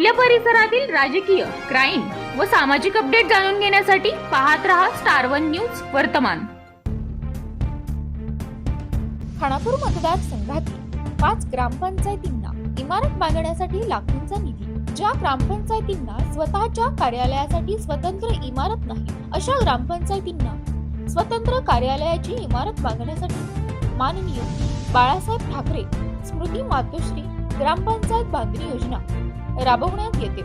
आपल्या परिसरातील राजकीय क्राईम व सामाजिक अपडेट जाणून घेण्यासाठी पाहत रहा स्टार वन न्यूज वर्तमान. खानापूर मतदारसंघातील पाच ग्रामपंचायतींना इमारत बांधण्यासाठी लाखोंचा निधी ज्या ग्रामपंचायतींना स्वतःच्या कार्यालयासाठी स्वतंत्र इमारत नाही अशा ग्रामपंचायतींना स्वतंत्र कार्यालयाची इमारत बांधण्यासाठी माननीय बाळासाहेब ठाकरे स्मृती मातोश्री ग्रामपंचायत बांधणी योजना राबवण्यात येते.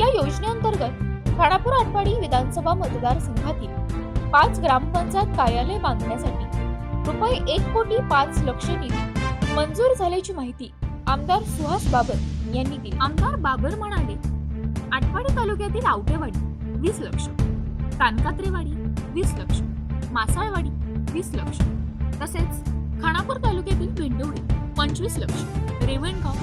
या योजनेअंतर्गत खानापूर आटपाडी विधानसभा मतदारसंघातील पाच ग्रामपंचायत कार्यालय बांधण्यासाठी रुपये एक कोटी पाच लक्ष निधी मंजूर झाल्याची माहिती आमदार सुहास बाबर यांनी दिली. आमदार बाबर म्हणाले आटपाडी तालुक्यातील आवटेवाडी वीस लक्ष कानकात्रेवाडी वीस लक्ष मासाळवाडी वीस लक्ष तसेच खानापूर तालुक्यातील भेंडवडी पंचवीस लक्ष रेवणगाव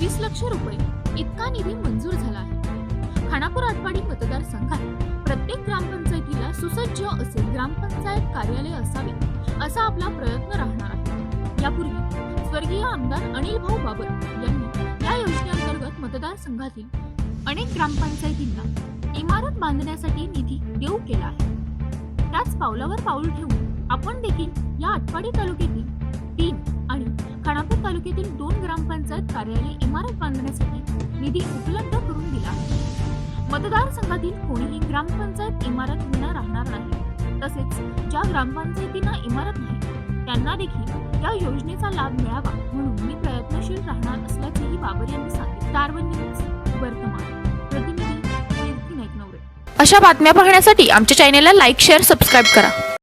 वीस लक्ष रुपये इतका निधी मंजूर झाला आहे. खानापूर आठवाडी मतदारसंघात प्रत्येक ग्रामपंचायतीला सुसज्ज असे ग्रामपंचायत कार्यालय असावे असा आपला प्रयत्न राहणार आहे. यापूर्वी स्वर्गीय आमदार अनिल भाऊ बाबर यांनी या योजनेअंतर्गत मतदारसंघातील अनेक ग्रामपंचायतींना इमारत बांधण्यासाठी निधी देऊ केला आहे. त्याच पावलावर पाऊल ठेवून आपण देखील या आटपाडी तालुक्यातील तीन आणि खानापूर तालुक्यातील दोन ग्रामपंचायत कार्यालय निधी उपलब्ध करून दिला. मतदारसंघातील कोणीही ग्रामपंचायत इमारत विना राहणार नाही. तसेच ज्या ग्रामपंचायतींना इमारत नाही त्यांना देखील या योजनेचा लाभ मिळावा म्हणून मी प्रयत्नशील राहणार असल्याचेही बाबर यांनी सांगितले. स्टारवन न्यूज वर्तमान. प्रतिनिधी नवरे. अशा बातम्या पाहण्यासाठी आमच्या चॅनेलला लाईक शेअर सबस्क्राईब करा.